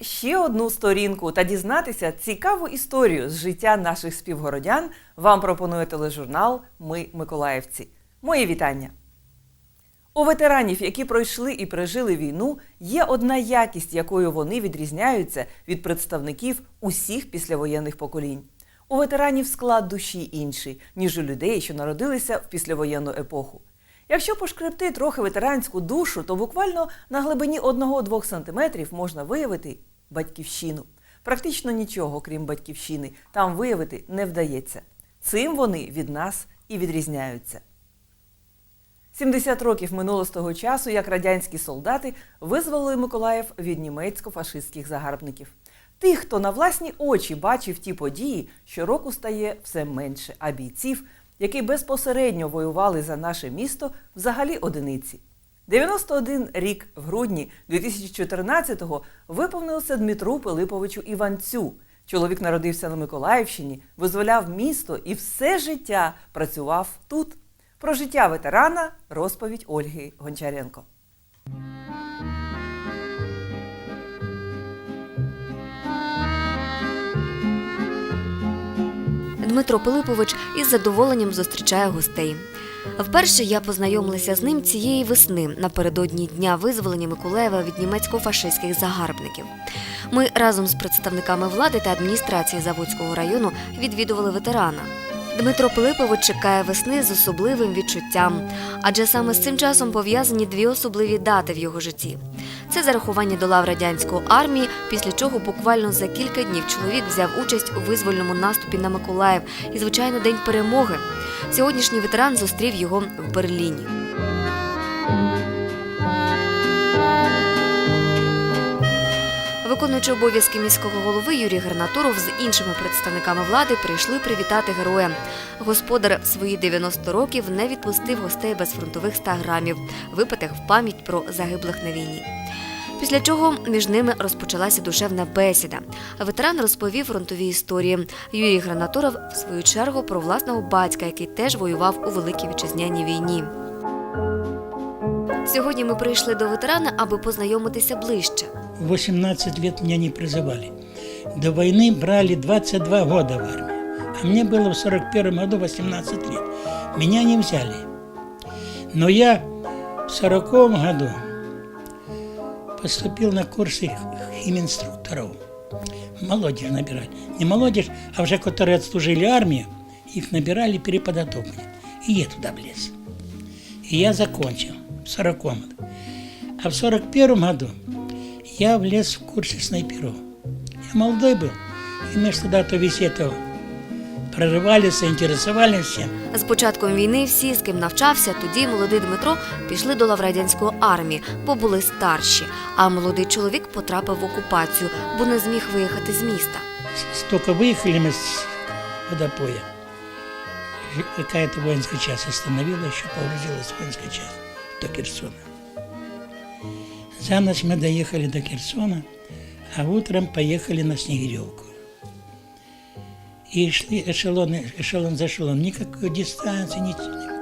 ще одну сторінку та дізнатися цікаву історію з життя наших співгородян, вам пропонує тележурнал Ми Миколаївці. Мої вітання! У ветеранів, які пройшли і пережили війну, є одна якість, якою вони відрізняються від представників усіх післявоєнних поколінь. У ветеранів склад душі інший, ніж у людей, що народилися в післявоєнну епоху. Якщо пошкребти трохи ветеранську душу, то буквально на глибині 1-2 сантиметрів можна виявити батьківщину. Практично нічого, крім батьківщини, там виявити не вдається. Цим вони від нас і відрізняються. 70 років минуло з того часу, як радянські солдати визволили Миколаїв від німецько-фашистських загарбників. Тих, хто на власні очі бачив ті події, щороку стає все менше, а бійців, які безпосередньо воювали за наше місто, взагалі одиниці. 91 рік в грудні 2014-го виповнився Дмитру Пилиповичу Іванцю. Чоловік народився на Миколаївщині, визволяв місто і все життя працював тут. Про життя ветерана розповідь Ольги Гончаренко. Дмитро Пилипович із задоволенням зустрічає гостей. Вперше я познайомилася з ним цієї весни напередодні дня визволення Миколаєва від німецько-фашистських загарбників. Ми разом з представниками влади та адміністрації Заводського району відвідували ветерана. Дмитро Пилипович чекає весни з особливим відчуттям, адже саме з цим часом пов'язані дві особливі дати в його житті. Це зарахування до лав радянської армії, після чого буквально за кілька днів чоловік взяв участь у визвольному наступі на Миколаїв і, звичайно, день перемоги. Сьогоднішній ветеран зустрів його в Берліні. Виконуючи обов'язки міського голови Юрій Гернатуров з іншими представниками влади прийшли привітати героя. Господар свої 90 років не відпустив гостей без фронтових 100 грамів, випитих в пам'ять про загиблих на війні. Після чого між ними розпочалася душевна бесіда. Ветеран розповів фронтові історії. Юрій Гранатуров, в свою чергу, про власного батька, який теж воював у Великій Вітчизняній війні. Сьогодні ми прийшли до ветерана, аби познайомитися ближче. 18 лет меня не призывали. До войны брали 22 года в армию. А мне было в 41 году 18 лет. Меня не взяли. Но я в 40 году поступил на курсы химинструкторов. Молодежь набирали. Не молодежь, а уже которые отслужили армию, их набирали переподготовку. И я туда влез. И я закончил в 40 году. А в 41 году я влез в курсы снайперов. Я молодой был, и мы ж тогда то весь это прорывались, заинтересовались всем. З початком війни всі, з ким навчався, тоді молодий Дмитро пішли до лав радянської армії, бо були старші. А молодий чоловік потрапив в окупацію, бо не зміг виїхати з міста. Столько выехали мы с водопоя. И Какая-то воинская часть остановила, еще погрузилась воинская часть до Херсона. За ночь мы доехали до Херсона, а утром поехали на Снегиревку. И шли эшелоны, эшелон за эшелон. Никакой дистанции, ни,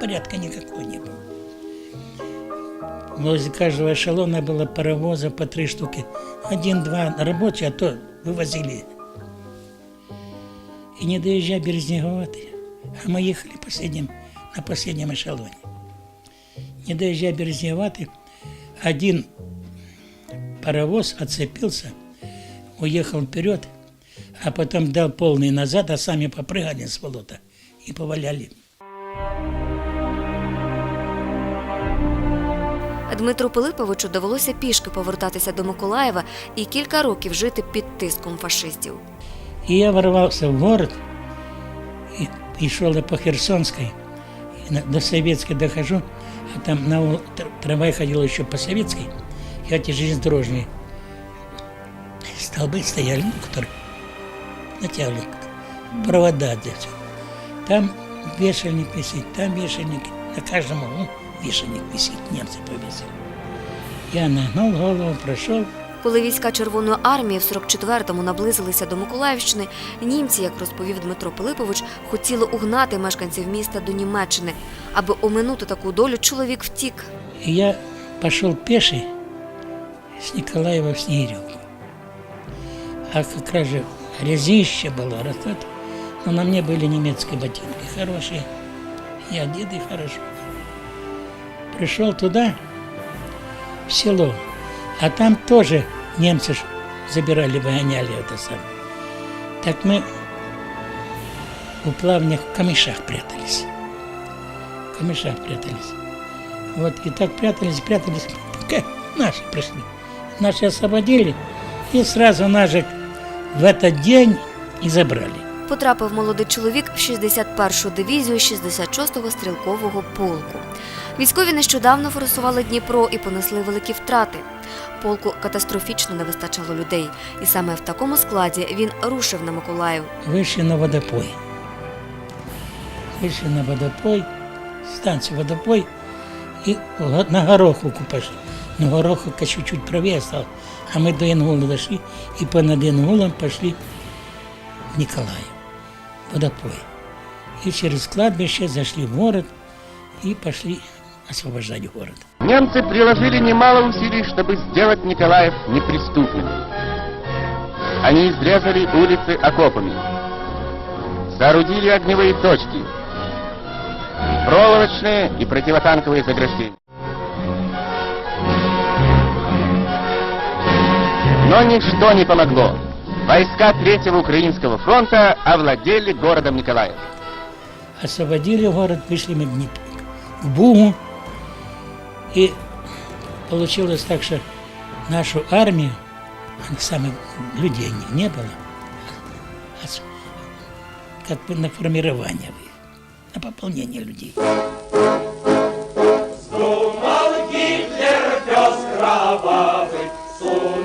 порядка никакого не было. Возле каждого эшелона было паровоза по три штуки. Один-два рабочие, а то вывозили. И не доезжая Березнеговаты, а мы ехали последним, на последнем эшелоне. Не доезжая Березнеговаты, один паровоз отцепился, уехал вперед, а потом дал полный назад, а сами попрыгали с болота и поваляли. Дмитру Пилиповичу довелося пішки повертатися до Миколаєва і кілька років жити під тиском фашистів. И я ворвался в город, шел я по на- до Советской дохожу, а там на трамвай ходил еще по Советской, и эти железнодорожные столбы стояли, ну, которые натягивали провода для всего. Там вешальник висит, там вешальник, на каждом углу вешальник висит, немцы повесили. Я нагнал голову, прошел, Коли війська Червоної армії в 44-му наблизилися до Миколаївщини, німці, як розповів Дмитро Пилипович, хотіли угнати мешканців міста до Німеччини. Аби оминути таку долю, чоловік втік. И я пошел пеший с Николаева в Снегиревку. А как раз же грязище было, растет. Но на мне были немецкие ботинки хорошие. Я одетый хорошо. Пришел туда, в село, а там тоже немцы ж забирали, выгоняли это самое. Так мы в плавнях в прятались. В камышах прятались. Вот и так прятались, прятались, пока наши пришли. Наши освободили и сразу наших в этот день и забрали. Потрапив молодий чоловік в 61-шу дивізію 66-го стрілкового полку. Військові нещодавно форсували Дніпро і понесли великі втрати. Полку катастрофічно не вистачало людей, і саме в такому складі він рушив на Миколаїв. Вышли на водопой. Вышли на водопой, станцию водопой, и го- на Гороховку пошли. Но Гороховка чуть-чуть правее стала, а мы до Ингула дошли, и по над Ингулом пошли в Николаев, водопой. И через кладбище зашли в город и пошли освобождать город. Немцы приложили немало усилий, чтобы сделать Николаев неприступным. Они изрезали улицы окопами, соорудили огневые точки, проволочные и противотанковые заграждения. Но ничто не помогло. Войска Третьего Украинского фронта овладели городом Николаев. освободили город, вышли мы в Бугу. И получилось так, что нашу армию, самых людей не, было, а как бы на формирование, на пополнение людей. Штаб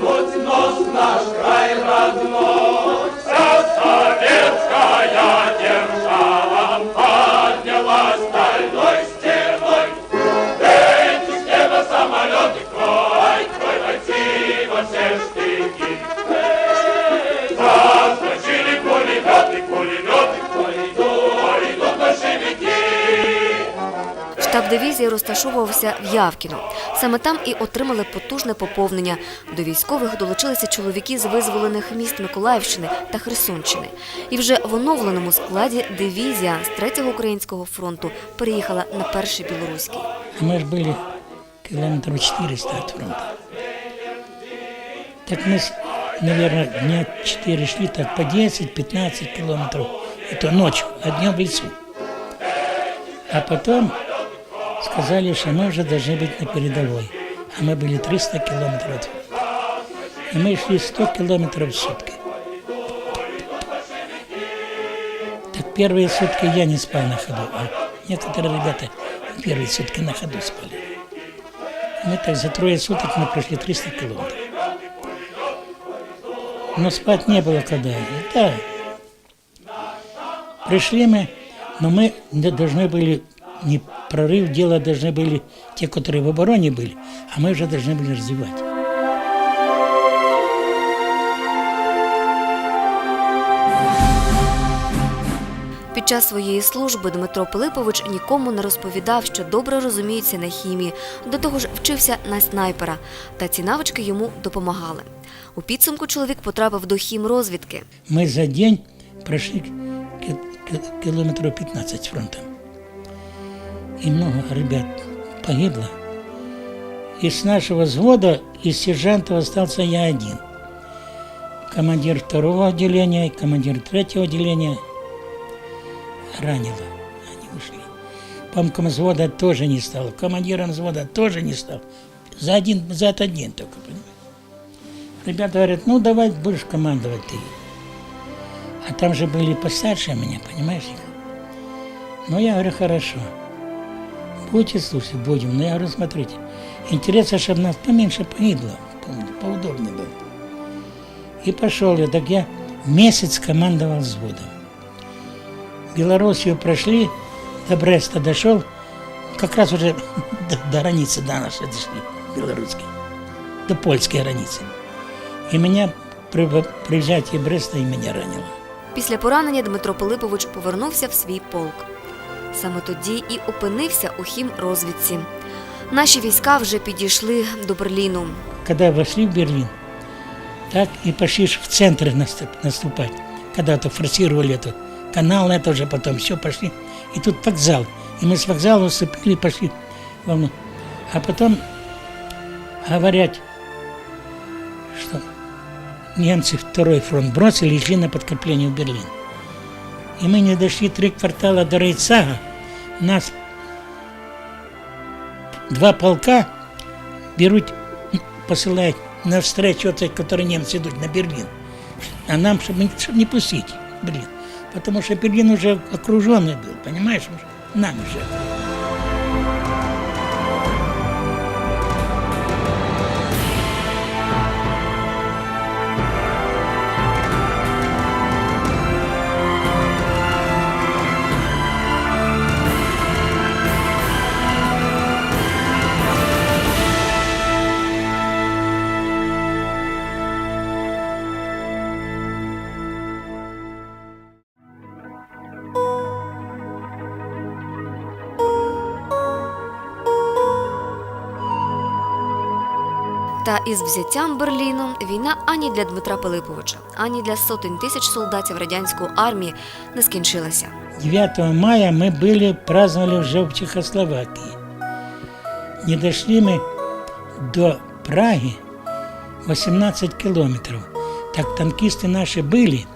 дивізії розташовувався в Явкіно. Саме там і отримали потужне поповнення. До військових долучилися чоловіки з визволених міст Миколаївщини та Херсонщини. І вже в оновленому складі дивізія з 3-го українського фронту переїхала на перший білоруський. А мы же были километров 400 от фронта. Так мы, наверное, дня 4 шли так по 10-15 километров. Это ночью, а днем в лесу. А потом Сказали, что мы уже должны быть на передовой. А мы были 300 километров. И мы шли 100 километров в сутки. Так первые сутки я не спал на ходу, а некоторые ребята первые сутки на ходу спали. Мы так за трое суток мы прошли 300 километров. Но спать не было когда. Да, пришли мы, но мы должны были, не прорыв делать должны были те, которые в обороне были, а мы уже должны были развивать. Під час своєї служби Дмитро Пилипович нікому не розповідав, що добре розуміється на хімії. До того ж, вчився на снайпера, та ці навички йому допомагали. У підсумку чоловік потрапив до хімрозвідки. Мы за день прошли ки- ки- километров 15 фронтом. И много ребят погибло. Из нашего взвода, из сержантов остался я один. Командир второго отделения, и командир третьего отделения ранило. Они ушли. Помком взвода тоже не стал. Командиром взвода тоже не стал. За, один, за этот день только, понимаешь? Ребята говорят, ну давай будешь командовать ты. А там же были постарше меня, понимаешь? Ну, я говорю, хорошо. Будете слушать, будем. Но я говорю, смотрите, интересно, чтобы нас поменьше погибло, по- поудобнее было. И пошел я, так я месяц командовал взводом. Белоруссию прошли, до Бреста дошел, как раз уже до, до границы до нашей дошли, белорусской, до польской границы. И меня при, при взятии Бреста и меня ранило. Після поранення Дмитро Пилипович повернувся в свій полк. Саме тоді і опинився у хімрозвідці. Наші війська вже підійшли до Берліну. Когда вошли в Берлин, Так и пошли ж в центр наступ- наступать. Когда-то форсировали этот канал, это уже потом все пошли. И тут вокзал. И мы с вокзала вступили и пошли в волну. А потом говорят, что немцы второй фронт бросили и шли на подкрепление в Берлин. И мы не дошли три квартала до Рейцага. Нас два полка берут, посылают на встречу, этой, которые немцы идут на Берлин. А нам, чтобы, чтобы не пустить в Берлин. Потому что Берлин уже окруженный был, понимаешь? Нам уже. Та із взяттям Берліну війна ані для Дмитра Пилиповича, ані для сотень тисяч солдатів радянської армії не скінчилася. 9 мая мы были, праздновали уже в Чехословакии. Не дошли мы до Праги 18 километров. Так танкисты наши были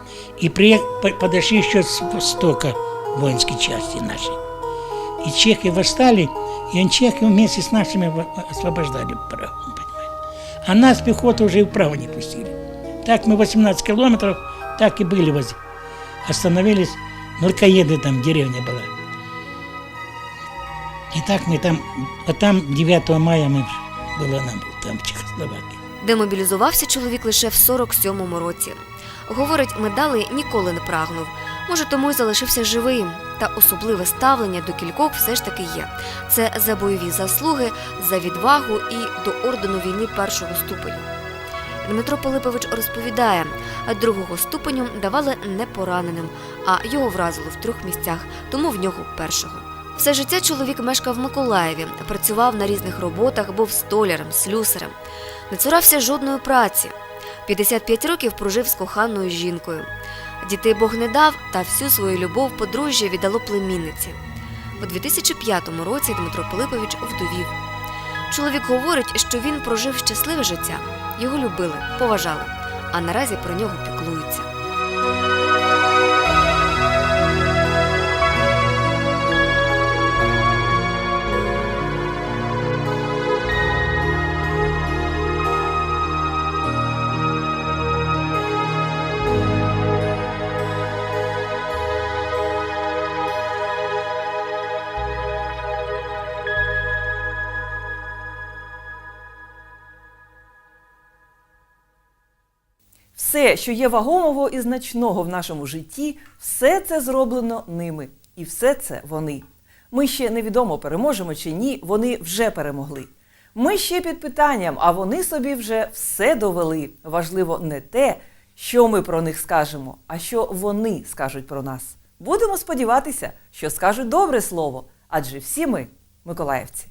и приех- по- подошли еще с востока воинской части нашей. И чехи восстали, и чехи вместе с нашими во- освобождали Прагу. понимаете. А нас пехоту уже и в Прагу не пустили. Так мы 18 километров, так и были возле. Остановились, Мелкоеды там деревня была. И так мы там, а там 9 мая мы было нам там в Чехословакии. Демобілізувався чоловік лише в 47-му році. Говорить, медалей ніколи не прагнув. Може, тому й залишився живим. Та особливе ставлення до кількох все ж таки є. Це за бойові заслуги, за відвагу і до ордену війни першого ступеню. Дмитро Пилипович розповідає, другого ступеню давали не пораненим, а його вразило в трьох місцях, тому в нього першого. Все життя чоловік мешкав в Миколаєві, працював на різних роботах, був столярем, слюсарем. Не цурався жодної праці. 55 років прожив з коханою жінкою. Дітей Бог не дав, та всю свою любов подружжя віддало племінниці. У 2005 році Дмитро Пилипович вдовів. Чоловік говорить, що він прожив щасливе життя. Його любили, поважали, а наразі про нього піклуються. Що є вагомого і значного в нашому житті, все це зроблено ними. І все це вони. Ми ще невідомо переможемо чи ні, вони вже перемогли. Ми ще під питанням, а вони собі вже все довели. Важливо не те, що ми про них скажемо, а що вони скажуть про нас. Будемо сподіватися, що скажуть добре слово, адже всі ми миколаївці.